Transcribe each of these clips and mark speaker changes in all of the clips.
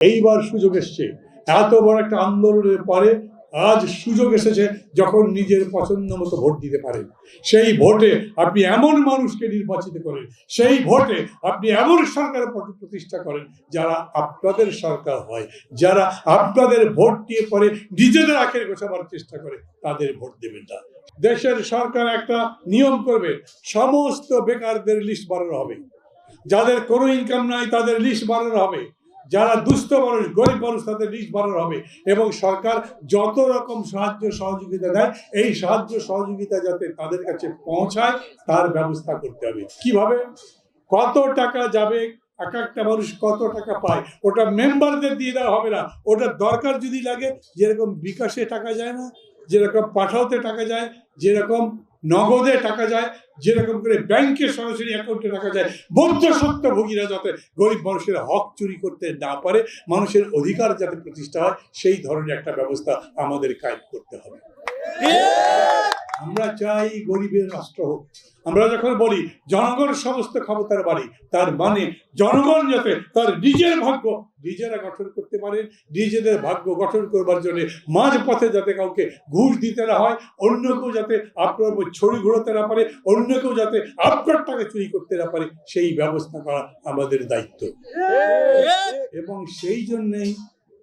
Speaker 1: এইবার সুযোগ এসছে। এত বড় একটা আন্দোলনের পরে আজ সুযোগ এসেছে যখন নিজের পছন্দ মতো ভোট দিতে পারেন। সেই ভোটে আপনি এমন মানুষকে নির্বাচিত করেন, সেই ভোটে আপনি এমন সরকার প্রতিষ্ঠা করেন যারা আপনাদের সরকার হয়, যারা আপনাদের ভোট দিয়ে পরে নিজেদের আখের গোছাবার চেষ্টা করে, তাদের ভোট দেবেন না। দেশের সরকার একটা নিয়ম করবে, সমস্ত বেকারদের লিস্ট বাড়ানো হবে। যাদের কোনো ইনকাম নাই তাদের লিস্ট বাড়ানো হবে। যারা দুস্থ মানুষ, গরিব মানুষ, তাদের বাড়ানো হবে। এবং সরকার যত রকম সাহায্য সহযোগিতা দেয়, এই সাহায্য সহযোগিতা যাতে তাদের কাছে পৌঁছায়, তার ব্যবস্থা করতে হবে। কীভাবে? কত টাকা যাবে, এক একটা মানুষ কত টাকা পায়, ওটা মেম্বারদের দিয়ে দেওয়া হবে না। ওটা দরকার যদি লাগে, যেরকম বিকাশে টাকা যায় না, যেরকম পাঠাওতে টাকা যায়, যেরকম নগদে টাকা যায়, যেরকম করে ব্যাংকে সরাসরি অ্যাকাউন্টে টাকা যায়, বৌদ্ধ সত্যভোগীরা যাতে গরিব মানুষের হক চুরি করতে না পারে, মানুষের অধিকার যাতে প্রতিষ্ঠা হয়, সেই ধরনের একটা ব্যবস্থা আমাদের কায়েম করতে হবে। আমরা চাই গরিবের রাষ্ট্র হোক। আমরা যখন বলি, জনগণ সমস্ত ক্ষমতার বাড়ি, তার মানে জনগণ যাতে তার নিজের ভাগ্য, নিজেরা গঠন করতে পারেন, নিজেদের ভাগ্য গঠন করবার জন্য মাঝ পথে যাতে কাউকে ঘুষ দিতে না হয়, অন্য কেউ যাতে আপনার উপর ছড়ি ঘোরাতে না পারে, অন্য কেউ যাতে আপনার টাকা চুরি করতে না পারে, সেই ব্যবস্থা করা আমাদের দায়িত্ব। এবং সেই জন্যেই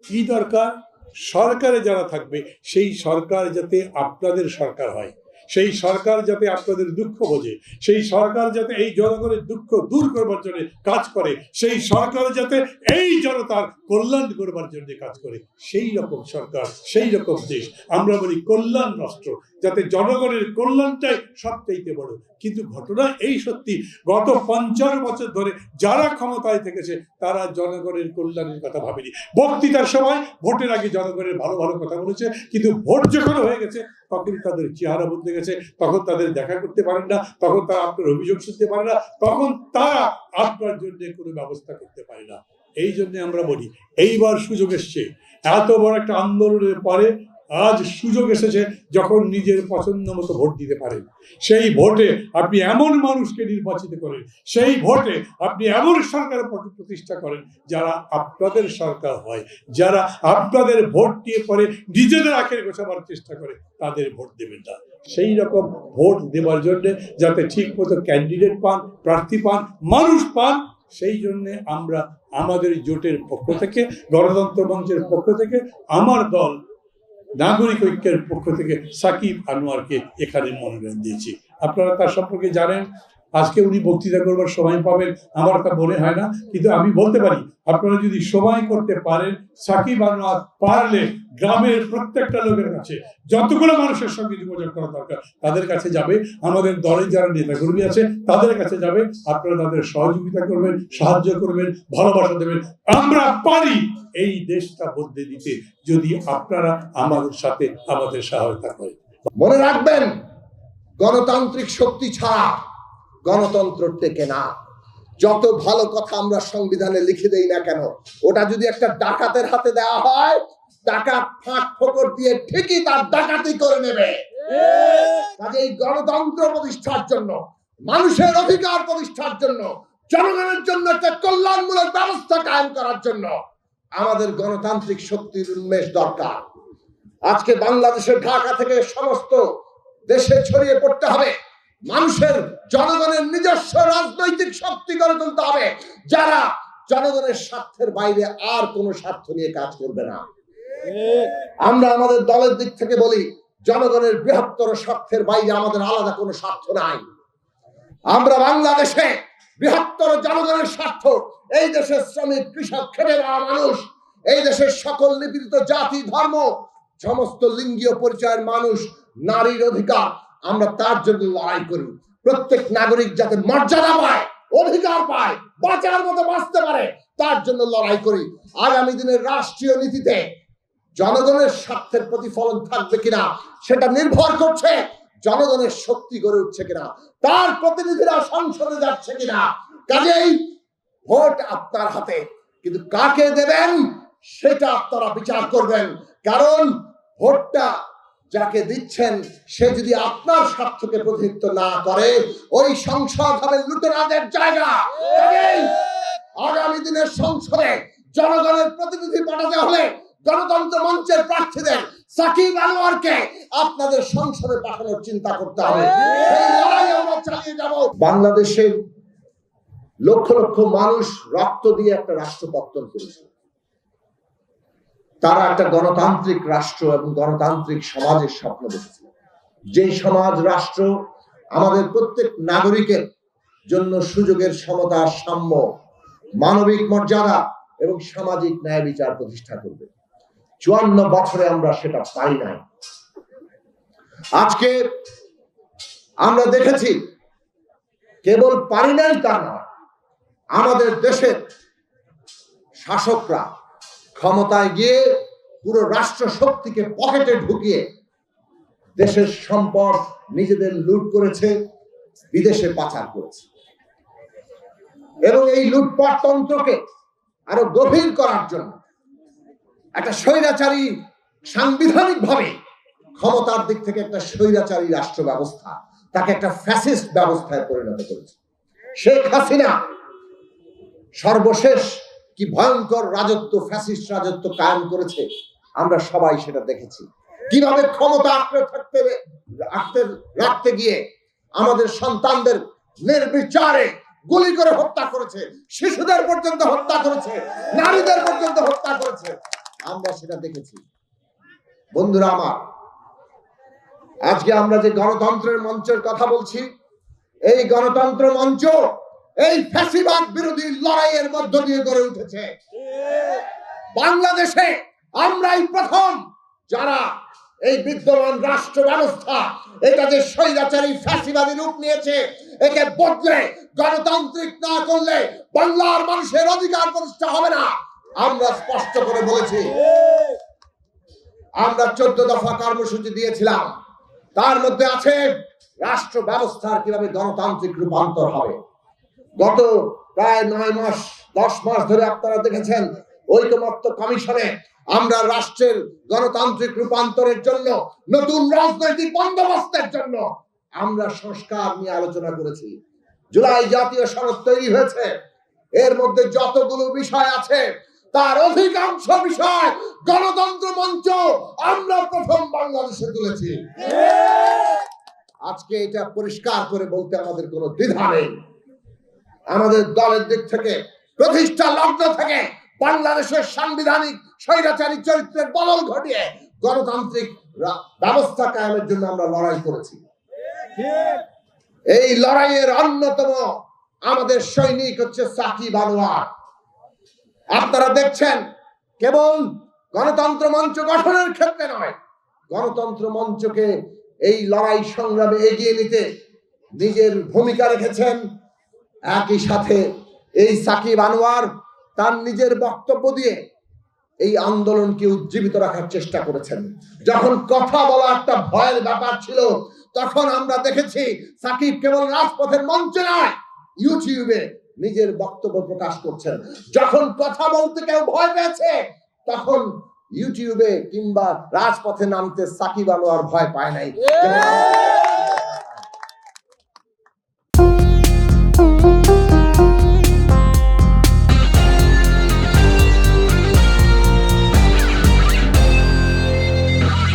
Speaker 1: কি দরকার? সরকারে যারা থাকবে, সেই সরকার যাতে আপনাদের সরকার হয়। সেই সরকার যাতে আপনাদের দুঃখ বোঝে, সেই সরকার যাতে এই জনগণের দুঃখ দূর করবার জন্য কাজ করে, সেই সরকার যাতে এই জনতার কল্যাণ করবার জন্য কাজ করে, সেই রকম সরকার, সেই রকম দেশ। আমরা বলি কল্যাণ রাষ্ট্র, যাতে জনগণের কল্যাণটাই সবচাইতে বড়। কিন্তু ঘটনা এই সত্যি, গত পঞ্চাশ বছর ধরে যারা ক্ষমতায় থেকেছে, তারা জনগণের কল্যাণের কথা ভাবেনি। বক্তৃতার সময় ভোটের আগে জনগণের ভালো ভালো কথা বলেছে, কিন্তু ভোট যখন হয়ে গেছে তখন তাদের চেহারা বদলে গেছে, তখন তাদের দেখা করতে পারেন না, তখন তারা আপনার অভিযোগ শুনতে পারে না, তখন তারা আপনার জন্য কোনো ব্যবস্থা করতে পারে না। এই জন্য আমরা বলি, এইবার সুযোগ এসছে। এত বড় একটা আন্দোলনের পরে আজ সুযোগ এসেছে যখন নিজের পছন্দ মতো ভোট দিতে পারেন। সেই ভোটে আপনি এমন মানুষকে নির্বাচিত করেন, সেই ভোটে আপনি এমন সরকার প্রতিষ্ঠা করেন যারা আপনাদের সরকার হয়, যারা আপনাদের ভোট দিয়ে পরে নিজেদের আখের গোছাবার চেষ্টা করে, তাদের ভোট দেবেন না। সেই রকম ভোট দেওয়ার জন্যে যাতে ঠিক মতো ক্যান্ডিডেট পান, প্রার্থী পান, মানুষ পান, সেই জন্যে আমরা আমাদের জোটের পক্ষ থেকে, গণতন্ত্র মঞ্চের পক্ষ থেকে, আমার দল নাগরিক ঐক্যের পক্ষ থেকে সাকিব আনোয়ারকে এখানে মনোনয়ন দিয়েছি। আপনারা তার সম্পর্কে জানেন আজকে উনি বক্তৃতা করবার সময় পাবেন, আমার তা মনে হয় না, কিন্তু আমি বলতে পারি, আপনারা যদি সময় করতে পারেন, সাকিব আনোয়ার পারলে গ্রামের প্রত্যেকটা লোকের কাছে যতগুলো মানুষের সঙ্গে যোগাযোগ করা দরকার, তাদের কাছে যাবে, আমাদের দলের যারা নেতাকর্মী আছে, তাদের কাছে যাবে, আপনারা তাদের সহযোগিতা করবেন, সাহায্য করবেন, ভালোবাসা দেবেন, আমরা পারি এই দেশটা বদলে দিতে, যদি আপনারা আমাদের সাথে আমাদের সহায়তা করেন।
Speaker 2: মনে রাখবেন, গণতান্ত্রিক শক্তি ছাড়া গণতন্ত্র টেকে না। যত ভালো কথা আমরা সংবিধানে লিখে দেই না কেন, ওটা যদি একটা ডাকাতের হাতে দেওয়া হয়, ডাকাত ফাঁক ফোকর দিয়ে ঠিকই তার ডাকাতি করে নেবে। এই গণতন্ত্র প্রতিষ্ঠার জন্য, মানুষের অধিকার প্রতিষ্ঠার জন্য, জনগণের জন্য একটা কল্যাণমূলক ব্যবস্থা কায়েম করার জন্য আমাদের গণতান্ত্রিক শক্তির উন্মেষ দরকার। আজকে বাংলাদেশের ঢাকা থেকে সমস্ত দেশে ছড়িয়ে পড়তে হবে। মানুষের জনগণের নিজস্ব রাজনৈতিক শক্তি গড়ে তুলতে হবে। যারা জনগণের স্বার্থের বাইরে আর কোনো স্বার্থ নিয়ে কাজ করবে না। আমরা আমাদের দলের দিক থেকে বলি, জনগণের বৃহত্তর স্বার্থের বাইরে আমাদের আলাদা কোনো স্বার্থ নাই। আমরা বাংলাদেশে বৃহত্তর জনগণের স্বার্থ, এই দেশের শ্রমিক, কৃষক, খেটে খাওয়া মানুষ, এই দেশের সকল নিপীড়িত জাতি, ধর্ম, সমস্ত লিঙ্গীয় পরিচয়ের মানুষ, নারীর অধিকার আমরা তার জন্য লড়াই করি। প্রত্যেক নাগরিক যাতে মর্যাদা পায়, অধিকার পায়, বাঁচার মতো বাঁচতে পারে, তার জন্য লড়াই করি। আগামী দিনের রাষ্ট্রীয় নীতিতে জনগণের স্বার্থের প্রতিফলন থাকবে কিনা, সেটা নির্ভর করছে জনগণের শক্তি গড়ে উঠছে কিনা, তার প্রতিনিধিরা সংসদে যাচ্ছে কিনা। কাজেই ভোট আপনার হাতে, কিন্তু কাকে দেবেন, সেটা আপনারা বিচার করবেন। কারণ ভোটটা যাকে দিচ্ছেন, সে যদি আপনার স্বার্থকে প্রতিনিধিত্ব না করে, ওই সংসদ হবে লুটেরাদের জায়গা। আগামী দিনের সংসদে জনগণের প্রতিনিধি পাঠাতে হলে গণতন্ত্র মঞ্চের প্রার্থীদের সাকিব আনোয়ারকে আপনাদের সংসদে পাঠানোর চিন্তা করতে হবে। বাংলাদেশের লক্ষ লক্ষ মানুষ রক্ত দিয়ে একটা রাষ্ট্র পত্তন করেছে। তারা একটা গণতান্ত্রিক রাষ্ট্র এবং গণতান্ত্রিক সমাজের স্বপ্ন দেখেছিল। যে সমাজ, রাষ্ট্র আমাদের প্রত্যেক নাগরিকের জন্য সুযোগের সমতা, সাম্য, মানবিক মর্যাদা এবং সামাজিক ন্যায় বিচার প্রতিষ্ঠা করবে। চুয়ান্ন বছরে আমরা সেটা পাই নাই। আজকে আমরা দেখেছি, কেবল পারি নাই তা নয়, আমাদের দেশের শাসকরা ক্ষমতায় গিয়ে পুরো রাষ্ট্র শক্তিকে পকেটে ঢুকিয়ে দেশের সম্পদ নিজেদের লুট করেছে, বিদেশে পাচার করেছে। এবং এই লুটপাট তন্ত্রকে আরও গভীর করার জন্য একটা স্বৈরাচারী সাংবিধানিক ভাবে ক্ষমতার দিক থেকে একটা স্বৈরাচারী রাষ্ট্র ব্যবস্থা তাকে একটা ফ্যাসিস্ট ব্যবস্থায় পরিণত করেছে। শেখ হাসিনা সর্বশেষ কি ভয়ঙ্কর রাজত্ব ফ্যাসিস্ট রাজত্ব কায়েম করেছে। আমরা সবাই সেটা দেখেছি। কীভাবে ক্ষমতা আঁকড়ে থাকতে আঁকতে রাখতে গিয়ে আমাদের সন্তানদের নির্বিচারে গুলি করে হত্যা করেছে, শিশুদের পর্যন্ত হত্যা করেছে, নারীদের পর্যন্ত হত্যা করেছে, আমরা সেটা দেখেছি। বন্ধুরা আমার, আজকে আমরা যে গণতন্ত্রের মঞ্চের কথা বলছি, এই গণতন্ত্র মঞ্চ এই ফ্যাসিবাদ বিরোধী লড়াইয়ের মধ্য দিয়ে গড়ে উঠেছে। বাংলাদেশে আমরাই প্রথম যারা এই বিদ্যমান রাষ্ট্র ব্যবস্থা এটা যে স্বৈরাচারী ফ্যাসিবাদী রূপ নিয়েছে, একে বদলে গণতান্ত্রিক না করলে বাংলার মানুষের অধিকার প্রতিষ্ঠা হবে না। আমরা স্পষ্ট করে বলেছি, আমরা চোদ্দ দফা কর্মসূচি দিয়েছিলাম। তার মধ্যে আছে রাষ্ট্র ব্যবস্থার কীভাবে গণতান্ত্রিক রূপান্তর হবে। গত প্রায় নয় মাস দশ মাস ধরে আপনারা দেখেছেন ঐকমত্য কমিশনে আমরা রাষ্ট্রের গণতান্ত্রিক রূপান্তরের জন্য নতুন রাজনৈতিক বন্দোবস্তের জন্য আমরা সংস্কার নিয়ে আলোচনা করেছি। জুলাই জাতীয় সনদ তৈরি হয়েছে। এর মধ্যে যতগুলো বিষয় আছে তার অধিকাংশ বিষয় গণতন্ত্র মঞ্চ আমরা প্রথম বাংলাদেশে তুলেছি। আজকে এটা পরিষ্কার করে বলতে আমাদের কোনো দ্বিধা নেই। আমাদের দলের দিক থেকে, প্রতিষ্ঠা লগ্ন থেকে বাংলাদেশের সাংবিধানিক, স্বৈরাচারী চরিত্রের বদল ঘটিয়ে গণতান্ত্রিক ব্যবস্থা কায়েমের জন্য আমরা লড়াই করেছি। এই লড়াইয়ের অন্যতম আমাদের সৈনিক হচ্ছে সাকিব আনোয়ার আপনারা দেখছেন, কেবল গণতন্ত্র মঞ্চ গঠনের ক্ষেত্রে নয়, গণতন্ত্র মঞ্চকে এই লড়াই সংগ্রামে এগিয়ে নিতে নিজের ভূমিকা রেখেছেন একই সাথে এই সাকিব আনোয়ার তার নিজের বক্তব্য দিয়ে এই আন্দোলনকে উজ্জীবিত রাখার চেষ্টা করেছেন। যখন কথা বলা একটা ভয়ের ব্যাপার ছিল, তখন আমরা দেখেছি সাকিব কেবল রাজপথের মঞ্চে নয়, ইউটিউবে নিজের বক্তব্য প্রকাশ করছেন। যখন কথা বলতে কেউ ভয় পেয়েছে, তখন ইউটিউবে কিংবা রাজপথে নামতে সাকিব আনোয়ার ভয় পায় নাই।